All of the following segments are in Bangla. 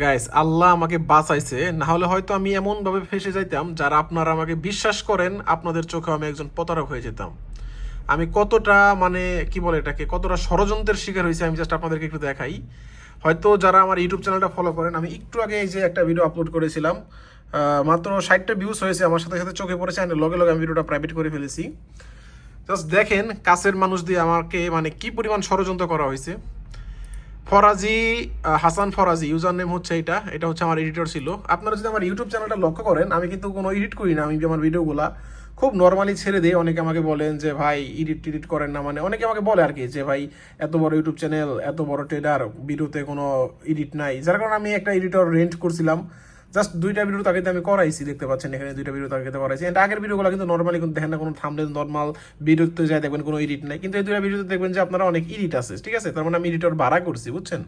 গাইস আল্লাহ আমাকে বাঁচাইছে না হলে হয়তো আমি এমন ভাবে ফেসে যাইতাম যারা আপনারা আমাকে বিশ্বাস করেন, আপনাদের চোখে আমি একজন প্রতারক হয়ে যেতাম। আমি কতটা মানে কি বলে এটাকে, কতটা ষড়যন্ত্রের শিকার হয়েছে আমি জাস্ট আপনাদেরকে একটু দেখাই। হয়তো যারা আমার ইউটিউব চ্যানেলটা ফলো করেন, আমি একটু আগে এই যে একটা ভিডিও আপলোড করেছিলাম মাত্র ষাটটা ভিউজ হয়েছে, আমার সাথে সাথে চোখে পড়েছে and লগে লগে আমি ভিডিওটা প্রাইভেট করে ফেলেছি। জাস্ট দেখেন, কাছের মানুষ দিয়ে আমাকে মানে কি পরিমাণ ষড়যন্ত্র করা হয়েছে। ফরাজি হাসান ফরাজি ইউজার নেম হচ্ছে এটা এটা হচ্ছে আমার এডিটর ছিল। আপনারা যদি আমার ইউটিউব চ্যানেলটা লক্ষ্য করেন, আমি কিন্তু কোনো এডিট করি না, আমি আমার ভিডিওগুলা খুব নর্মালি ছেড়ে দিই। অনেকে আমাকে বলেন যে, ভাই এডিট টিডিট করেন না। মানে অনেকে আমাকে বলে আর কি যে, ভাই, এত বড় ইউটিউব চ্যানেল এত বড় ট্রেডার ভিডিওতে কোনো এডিট নাই। যার কারণে আমি একটা এডিটর রেন্ট করছিলাম। জাস্ট দুইটা ভিডিও তাকে আমি করাইছি, দেখতে পাচ্ছেন এখানে দুইটা ভিডিও তাকে করাইছি। এন্ড আগের ভিডিওগুলো কিন্তু নর্মালি কিন্তু দেখেন না, কোনো থামলে নর্মাল ভিডিওতে যায় দেখবেন, কোনো এডিট নাই। কিন্তু এই দুইটা ভিডিওতে দেখবেন যে আপনারা অনেক এডিট আছে, ঠিক আছে? তার মানে আমি এডিটর ভাড়া করছি, বুঝছেন?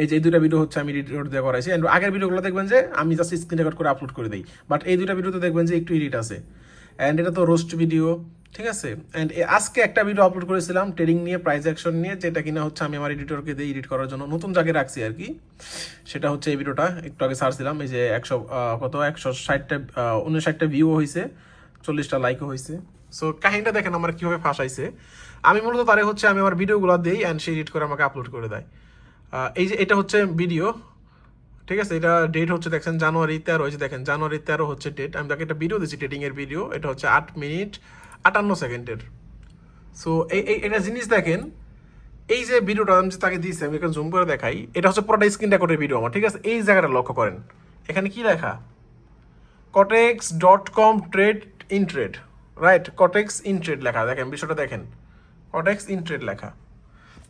এই যে দুইটা ভিডিও হচ্ছে আমি এডিট দিয়ে করাইছি। And আগের ভিডিওগুলো দেখবেন যে আমি জাস্ট স্ক্রিন রেকর্ড করে আপলোড করে দিই। বাট এই দুটা ভিডিওতে দেখবেন যে একটু এডিট আছে। অ্যান্ড এটা তো রোস্ট ভিডিও ঠিক আছে? অ্যান্ড আজকে একটা ভিডিও আপলোড করেছিলাম ট্রেডিং নিয়ে প্রাইস অ্যাকশন নিয়ে, যেটা কিনা হচ্ছে আমি আমার এডিটরকে দিয়ে এডিট করার জন্য। নতুন জায়গায় রাখছি আর কি, সেটা হচ্ছে এই ভিডিওটা একটু আগে সার্চ দিলাম, এই যে একশো কত? একশো ষাটটা উনষাটটা ভিউ হয়েছে চল্লিশটা লাইকও হয়েছে সো কাহিনীটা দেখেন আমার কীভাবে ফাঁসাইছে। আমি মূলত তারে হচ্ছে আমি আমার ভিডিওগুলো দিই অ্যান্ড সে এডিট করে আমাকে আপলোড করে দেয়। এই যে এটা হচ্ছে ভিডিও ঠিক আছে? এটা ডেট হচ্ছে দেখছেন জানুয়ারি তেরো হয়েছে দেখেন জানুয়ারি তেরো হচ্ছে ডেট আমি তাকে একটা ভিডিও দিচ্ছি ট্রেডিংয়ের ভিডিও এটা হচ্ছে আট মিনিট আটান্ন সেকেন্ডের। সো এই এটা জিনিস দেখেন, এই যে ভিডিওটা আমি তাকে দিয়েছি, আমি এখানে জুম করে দেখাই, এটা হচ্ছে পুরোটা স্ক্রিন রেকর্ডের ভিডিও আমার, ঠিক আছে? এই জায়গাটা লক্ষ্য করেন। এখানে কি লেখা? Quotex dot com trade in trade right Quotex in trade লেখা, দেখেন বিষয়টা দেখেন। কটেক্স ইন ট্রেড লেখা।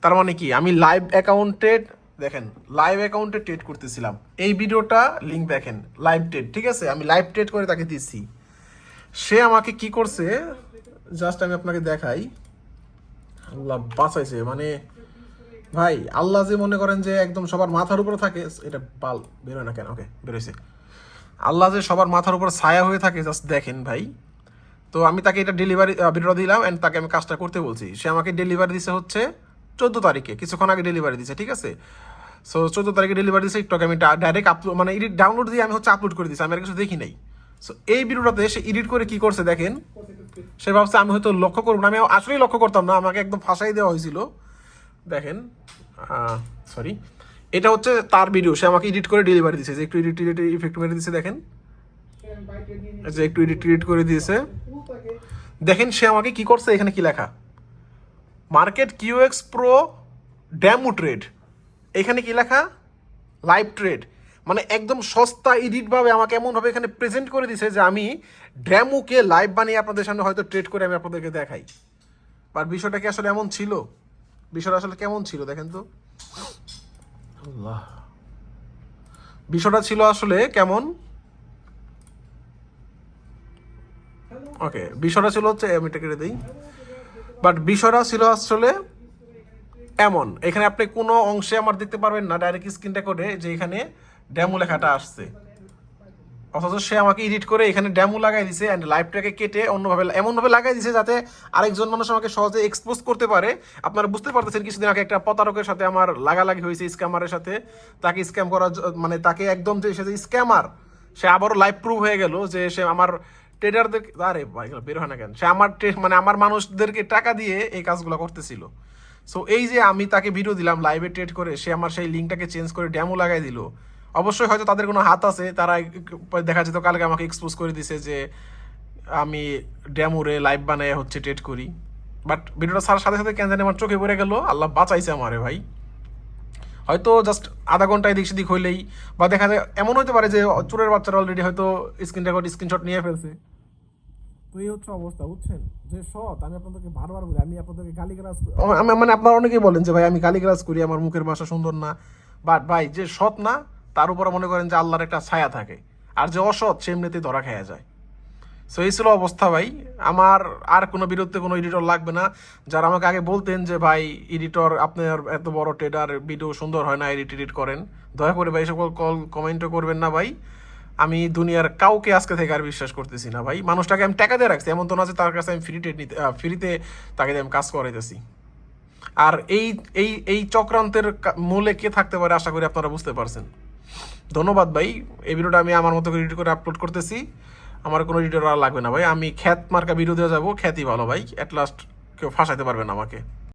তার মানে কি? আমি লাইভ অ্যাকাউন্টেড দেখেন লাইভ অ্যাকাউন্টে ট্রেড করতেছিলাম। এই ভিডিওটা লিঙ্ক দেখেন লাইভ ট্রেড ঠিক আছে? আমি লাইভ ট্রেড করে তাকে দিচ্ছি সে আমাকে কি করছে? জাস্ট আমি আপনাকে দেখাই। আল্লাহ বাঁচাইছে মানে ভাই, আল্লাহ যে মনে করেন যে একদম সবার মাথার উপরে থাকে, এটা পাল বেরোয় না কেন? ওকে বেরোইছে। আল্লাহ যে সবার মাথার উপর ছায়া হয়ে থাকে জাস্ট দেখেন ভাই। তো আমি তাকে এটা ডেলিভারি ভিডিওটা দিলাম অ্যান্ড তাকে আমি কাজটা করতে বলছি। সে আমাকে ডেলিভারি দিছে হচ্ছে চোদ্দ তারিখে, কিছুক্ষণ আগে ডেলিভারি দিছে, ঠিক আছে? সো চোদ্দ তারিখে ডেলিভারি দিছে একটু আমি ডাইরেক্ট আপলোড মানে এডিট ডাউনলোড দিয়ে আমি হচ্ছে আপলোড করে দিচ্ছি আমি আর কিছু দেখি নাই। সো এই ভিডিওটাতে সে এডিট করে কি করছে দেখেন? সে ভাবছে, আমি হয়তো লক্ষ্য করব না। আমি আসলেই লক্ষ্য করতাম না, আমাকে একদম ফাঁসাই দেওয়া হয়েছিল। দেখেন সরি এটা হচ্ছে তার ভিডিও সে আমাকে এডিট করে ডেলিভারি দিছে। যে একটু এডিট এডিট ইফেক্ট মেরে দিছে, দেখেন। যে একটু এডিট এডিট করে দিয়েছে। দেখেন, সে আমাকে কি করছে, এখানে কি লেখা? Market QX pro demo trade এখানে কি লেখা? লাইভ ট্রেড মানে একদম সস্তা এডিট ভাবে আমাকে এমনভাবে এখানে প্রেজেন্ট করে দিছে যে আমি ড্যামোকে লাইভ বানিয়ে আপনাদের সামনে হয়তো ট্রেড করে আমি আপনাদেরকে দেখাই। বাট বিষয়টা কি আসলে এমন ছিল? বিষয়টা আসলে কেমন ছিল দেখেন তো? বিষয়টা ছিল আসলে কেমন? ওকে বিষয়টা ছিল হচ্ছে আমি এটা কেটে দিই। বাট বিষয়টা ছিল আসলে এমন। এখানে আপনি কোনো অংশে আমার দেখতে পারবেন না ডাইরেক্ট স্ক্রিনটা করে যে এখানে ড্যামো লেখাটা আসছে। অথচ সে আমাকে এডিট করে এখানে ড্যামো লাগাই দিছে অ্যান্ড লাইভটাকে কেটে অন্যভাবে এমনভাবে লাগাই দিছে যাতে আরেকজন মানুষ আমাকে সহজে এক্সপোজ করতে পারে। আপনারা বুঝতে পারতেছেন কিছুদিন আগে একটা প্রতারকের সাথে আমার লাগালাগি হয়েছে স্ক্যামারের সাথে। তাকে স্ক্যাম করার মানে তাকে একদম যে সে যে স্ক্যামার সে আবারও লাইভ প্রুভ হয়ে গেল যে সে আমার ট্রেডারদের আরে ভাই বের হয় না কেন? সে আমার মানে আমার মানুষদেরকে টাকা দিয়ে এই কাজগুলো করতেছিল। সো এই যে আমি তাকে ভিডিও দিলাম লাইভে ট্রেড করে, সে আমার সেই লিঙ্কটাকে চেঞ্জ করে ড্যামো লাগাই দিল। অবশ্যই হয়তো তাদের কোনো হাত আছে তারা দেখা যেত কালকে আমাকে এক্সপোজ করে দিছে যে আমি ড্যামুরে লাইভ বানায় হচ্ছে ট্রেড করি। বাট ভিডিওটা ছাড়ার সাথে সাথে কেন জানি আমার চোখে পড়ে গেল আল্লাহ বাঁচাইছে আমারে ভাই। হয়তো জাস্ট আধা ঘণ্টা এদিক সেদিক হইলেই বা দেখা যায় এমন হতে পারে যে চোরের বাচ্চারা অলরেডি হয়তো স্ক্রিন রেকর্ড স্ক্রিনশট নিয়ে ফেলছে। তো এই হচ্ছে অবস্থা বুঝছেন? যে সৎ আমি আপনাদেরকে বারবার বলি আমি আপনাদেরকে গালি গ্রাস আমি মানে আপনারা অনেকেই বলেন যে ভাই আমি গালি গ্রাস করি আমার মুখের ভাষা সুন্দর না। বাট ভাই যে সৎ না তার উপরে মনে করেন যে আল্লাহর একটা ছায়া থাকে। আর যে অসৎ, সে এমনিতেই ধরা খেয়া যায়। সো এই ছিল অবস্থা ভাই। আমার আর কোনো বিরুদ্ধে কোনো এডিটর লাগবে না। যারা আমাকে আগে বলতেন যে, ভাই এডিটর আপনার এত বড় ট্রেডার ভিডিও সুন্দর হয় না এডিট এডিট করেন। দয়া করে ভাই সকল কল কমেন্টও করবেন না ভাই। আমি দুনিয়ার কাউকে আজকে থেকে আর বিশ্বাস করতেছি না ভাই। মানুষটাকে আমি টাকা দিয়ে রাখছি। এমন তো না যে তার কাছে আমি ফ্রি নিতে ফ্রিতে তাকে আমি কাজ করাইতেছি। আর এই এই এই চক্রান্তের মূলে কে থাকতে পারে আশা করি আপনারা বুঝতে পারছেন। ধন্যবাদ ভাই। এই ভিডিওটা আমি আমার মতো করে এডিট করে আপলোড করতেছি। আমার কোনো এডিটর আর লাগবে না ভাই। আমি খ্যাত মার্কা ভিডিও দেওয়া যাব। খ্যাতি ভালো ভাই। অ্যাট লাস্ট কেউ ফাঁসাইতে পারবে না আমাকে।